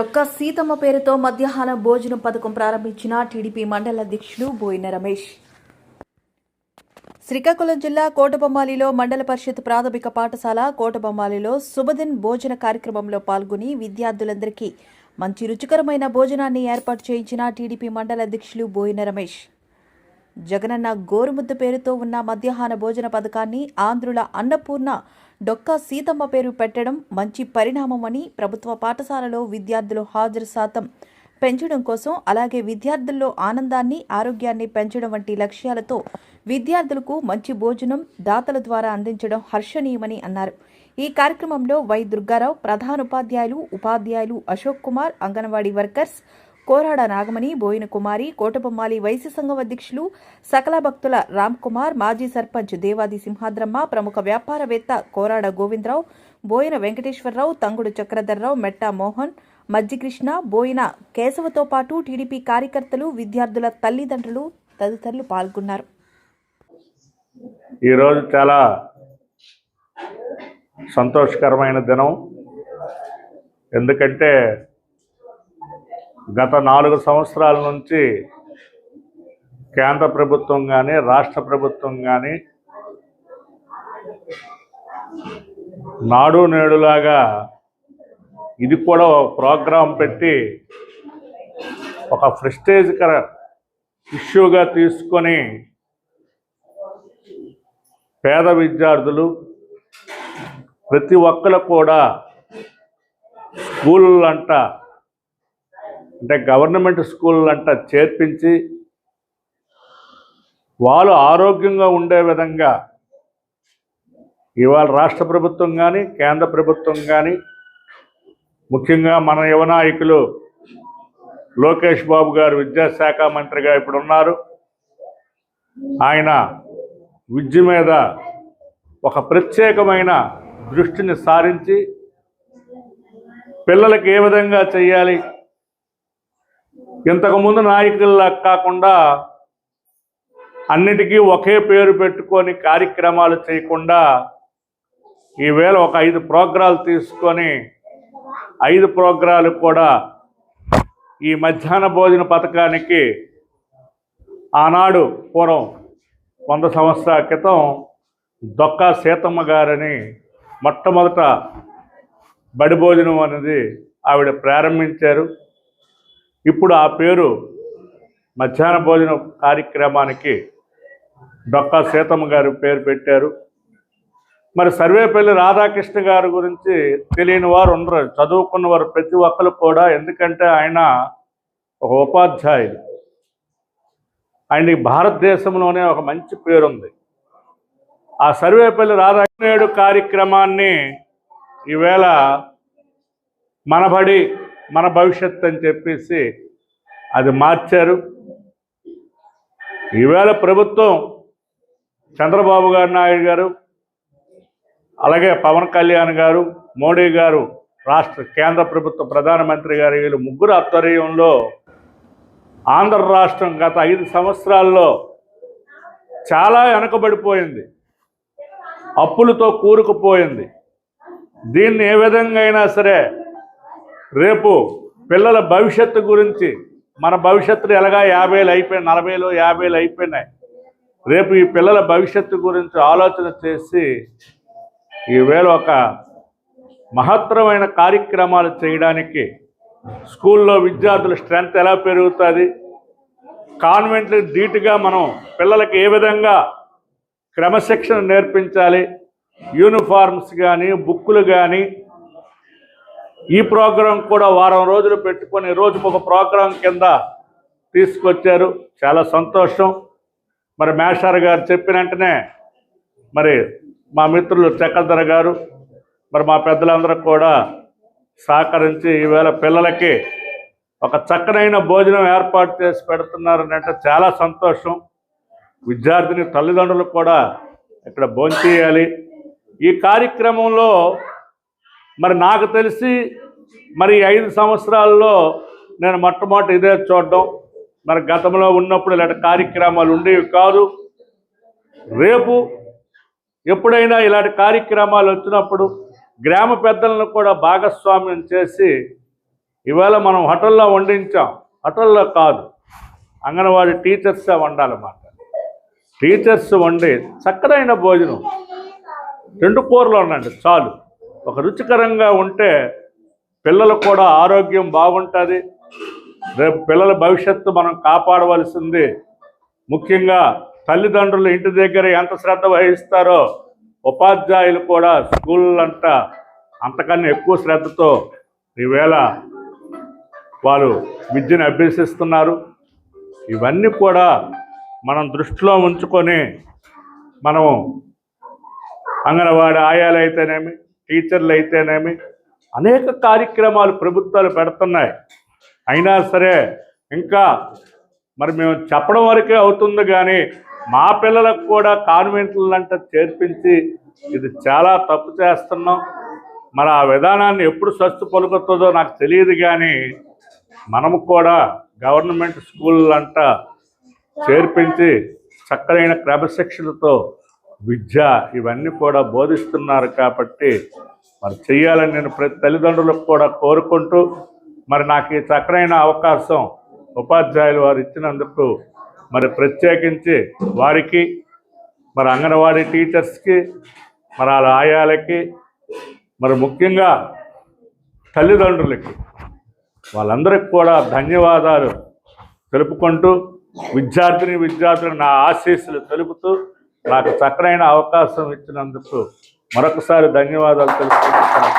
డొక్క సీతమ్మ పేరుతో మధ్యాహ్న భోజనం పథకం ప్రారంభించిన టీడీపీ మండల అధ్యక్షుడు బోయిన రమేష్. శ్రీకాకుళం జిల్లా కోటబొమ్మాలిలో మండల పరిషత్ ప్రాథమిక పాఠశాల కోటబొమ్మాలిలో శుభదిన్ భోజన కార్యక్రమంలో పాల్గొని విద్యార్థులందరికీ మంచి రుచికరమైన భోజనాన్ని ఏర్పాటు చేయించిన టీడీపీ మండల అధ్యక్షులు బోయిన రమేష్. జగనన్న గోరుముద్ద పేరుతో ఉన్న మధ్యాహ్న భోజన పథకాన్ని ఆంధ్రుల అన్నపూర్ణ డొక్కా సీతమ్మ పేరు పెట్టడం మంచి పరిణామమని ప్రభుత్వ పాఠశాలలో విద్యార్థులు హాజరు శాతం పెంచడం కోసం అలాగే విద్యార్థుల్లో ఆనందాన్ని ఆరోగ్యాన్ని పెంచడం వంటి లక్ష్యాలతో విద్యార్థులకు మంచి భోజనం దాతల ద్వారా అందించడం హర్షణీయమని అన్నారు. ఈ కార్యక్రమంలో వై దుర్గారావు ప్రధాన ఉపాధ్యాయులు ఉపాధ్యాయులు అశోక్ కుమార్ అంగన్వాడీ వర్కర్స్ కోరాడ నాగమణి బోయిన కుమారి కోటబొమ్మాలి వైశ్య సంఘం అధ్యక్షులు సకల భక్తుల రామ్ కుమార్ మాజీ సర్పంచ్ దేవాది సింహాద్రమ్మ ప్రముఖ వ్యాపారవేత్త కోరాడ గోవిందరావు బోయిన వెంకటేశ్వరరావు తంగుడు చక్రధర్రావు మెట్టా మోహన్ మజ్జికృష్ణ బోయిన కేశవతో పాటు టీడీపీ కార్యకర్తలు విద్యార్థుల తల్లిదండ్రులు తదితరులు పాల్గొన్నారు. ఈరోజు చాలా సంతోషకరమైన దినం. ఎందుకంటే గత నాలుగు సంవత్సరాల నుంచి కేంద్ర ప్రభుత్వం కానీ రాష్ట్ర ప్రభుత్వం కానీ నాడు నేడులాగా ఇది కూడా ఒక ప్రోగ్రాం పెట్టి ఒక ప్రెస్టేజ్కర ఇష్యూగా తీసుకొని పేద విద్యార్థులు ప్రతి ఒక్కరు కూడా స్కూళ్ళంట అంటే గవర్నమెంట్ స్కూళ్ళంట చేర్పించి వాళ్ళు ఆరోగ్యంగా ఉండే విధంగా ఇవాళ రాష్ట్ర ప్రభుత్వం కానీ కేంద్ర ప్రభుత్వం కానీ ముఖ్యంగా మన యువ నాయకులు లోకేష్ బాబు గారు విద్యాశాఖ మంత్రిగా ఇప్పుడు ఉన్నారు. ఆయన విద్య మీద ఒక ప్రత్యేకమైన దృష్టిని సారించి పిల్లలకి ఏ విధంగా చేయాలి ఇంతకుముందు నాయకుల్లా కాకుండా అన్నిటికీ ఒకే పేరు పెట్టుకొని కార్యక్రమాలు చేయకుండా ఈవేళ ఒక ఐదు ప్రోగ్రాలు తీసుకొని ఐదు ప్రోగ్రాలు కూడా ఈ మధ్యాహ్న భోజన పథకానికి ఆనాడు పూర్వం వంద సంవత్సరాల క్రితం దొక్కా సీతమ్మ గారని మొట్టమొదట బడి భోజనం అనేది ఆవిడ ప్రారంభించారు. ఇప్పుడు ఆ పేరు మధ్యాహ్న భోజన కార్యక్రమానికి డొక్కా సీతమ్మ గారు పేరు పెట్టారు. మరి సర్వేపల్లి రాధాకృష్ణ గారి గురించి తెలియని వారు ఉండరు చదువుకున్న వారు ప్రతి ఒక్కరు కూడా ఎందుకంటే ఆయన ఒక ఉపాధ్యాయుడు. ఆయనకి భారతదేశంలోనే ఒక మంచి పేరుంది. ఆ సర్వేపల్లి రాధాకృష్ణుడు కార్యక్రమాన్ని ఈవేళ మనబడి మన భవిష్యత్ అని చెప్పేసి అది మార్చారు. ఈవేళ ప్రభుత్వం చంద్రబాబు గారు నాయుడు గారు అలాగే పవన్ కళ్యాణ్ గారు మోడీ గారు రాష్ట్ర కేంద్ర ప్రభుత్వ ప్రధానమంత్రి గారు వీళ్ళు ముగ్గురు ఆధ్వర్యంలో ఆంధ్ర రాష్ట్రం గత ఐదు సంవత్సరాల్లో చాలా వెనకబడిపోయింది. అప్పులతో కూరుకుపోయింది. దీన్ని ఏ విధంగా అయినా సరే రేపు పిల్లల భవిష్యత్తు గురించి మన భవిష్యత్తులో ఎలాగా యాభైలు అయిపోయి నలభైలు యాభైలు అయిపోయినాయి రేపు ఈ పిల్లల భవిష్యత్తు గురించి ఆలోచన చేసి ఈవేళ ఒక మహత్తరమైన కార్యక్రమాలు చేయడానికి స్కూల్లో విద్యార్థుల స్ట్రెంత్ ఎలా పెరుగుతుంది కాన్వెంట్లు ధీటుగా మనం పిల్లలకి ఏ విధంగా క్రమశిక్షణ నేర్పించాలి యూనిఫార్మ్స్ కానీ బుక్కులు కానీ ఈ ప్రోగ్రాం కూడా వారం రోజులు పెట్టుకొని రోజుకు ఒక ప్రోగ్రాం కింద తీసుకొచ్చారు. చాలా సంతోషం. మరి మేషార్ గారు చెప్పిన వెంటనే మరి మా మిత్రులు చక్రధర గారు మరి మా పెద్దలందరూ కూడా సహకరించి ఈవేళ పిల్లలకి ఒక చక్కనైన భోజనం ఏర్పాటు చేసి పెడుతున్నారని అంటే చాలా సంతోషం. విద్యార్థిని తల్లిదండ్రులు కూడా ఇక్కడ భోంచేయాలి. ఈ కార్యక్రమంలో మరి నాకు తెలిసి మరి ఐదు సంవత్సరాల్లో నేను మొట్టమొదటి ఇదే చూడడం. మరి గతంలో ఉన్నప్పుడు ఇలాంటి కార్యక్రమాలు ఉండేవి కాదు. రేపు ఎప్పుడైనా ఇలాంటి కార్యక్రమాలు వచ్చినప్పుడు గ్రామ పెద్దలను కూడా భాగస్వామ్యం చేసి ఇవాళ మనం హోటల్లో వండించాం. హోటల్లో కాదు అంగన్వాడీ టీచర్సే వండాలన్నమాట. టీచర్స్ వండి చక్కదైన భోజనం. రెండు కూరలు ఉండండి చాలు. ఒక రుచికరంగా ఉంటే పిల్లలకు కూడా ఆరోగ్యం బాగుంటుంది. రేపు పిల్లల భవిష్యత్తు మనం కాపాడవలసింది ముఖ్యంగా తల్లిదండ్రులు ఇంటి దగ్గర ఎంత శ్రద్ధ వహిస్తారో ఉపాధ్యాయులు కూడా స్కూళ్ళంట అంతకన్నా ఎక్కువ శ్రద్ధతో ఈవేళ వాళ్ళు విద్యను అభ్యసిస్తున్నారు. ఇవన్నీ కూడా మనం దృష్టిలో ఉంచుకొని మనము అంగన్వాడీ ఆయాలు అయితేనేమి టీచర్లు అయితేనేమి అనేక కార్యక్రమాలు ప్రభుత్వాలు పెడుతున్నాయి. అయినా సరే ఇంకా మరి మేము చెప్పడం వరకే అవుతుంది కానీ మా పిల్లలకు కూడా కాన్వెంట్లంట చేర్పించి ఇది చాలా తప్పు చేస్తున్నాం. మరి ఆ విధానాన్ని ఎప్పుడు స్వస్థ పలుకుతుందో నాకు తెలియదు కానీ మనము కూడా గవర్నమెంట్ స్కూళ్ళంట చేర్పించి చక్కనైన క్రమశిక్షణతో విద్య ఇవన్నీ కూడా బోధిస్తున్నారు కాబట్టి మరి చేయాలని నేను ప్రతి తల్లిదండ్రులకు కూడా కోరుకుంటూ మరి నాకు ఈ చక్కనైన అవకాశం ఉపాధ్యాయులు వారు ఇచ్చినందుకు మరి ప్రత్యేకించి వారికి మరి అంగన్వాడీ టీచర్స్కి మరి వాళ్ళ ఆయాలకి మరి ముఖ్యంగా తల్లిదండ్రులకి వాళ్ళందరికి కూడా ధన్యవాదాలు తెలుపుకుంటూ విద్యార్థిని విద్యార్థులకు నా ఆశీస్సులు తెలుపుతూ నాకు చక్కనైన అవకాశం ఇచ్చినందుకు మరొకసారి ధన్యవాదాలు తెలుపుకుంటున్నాను.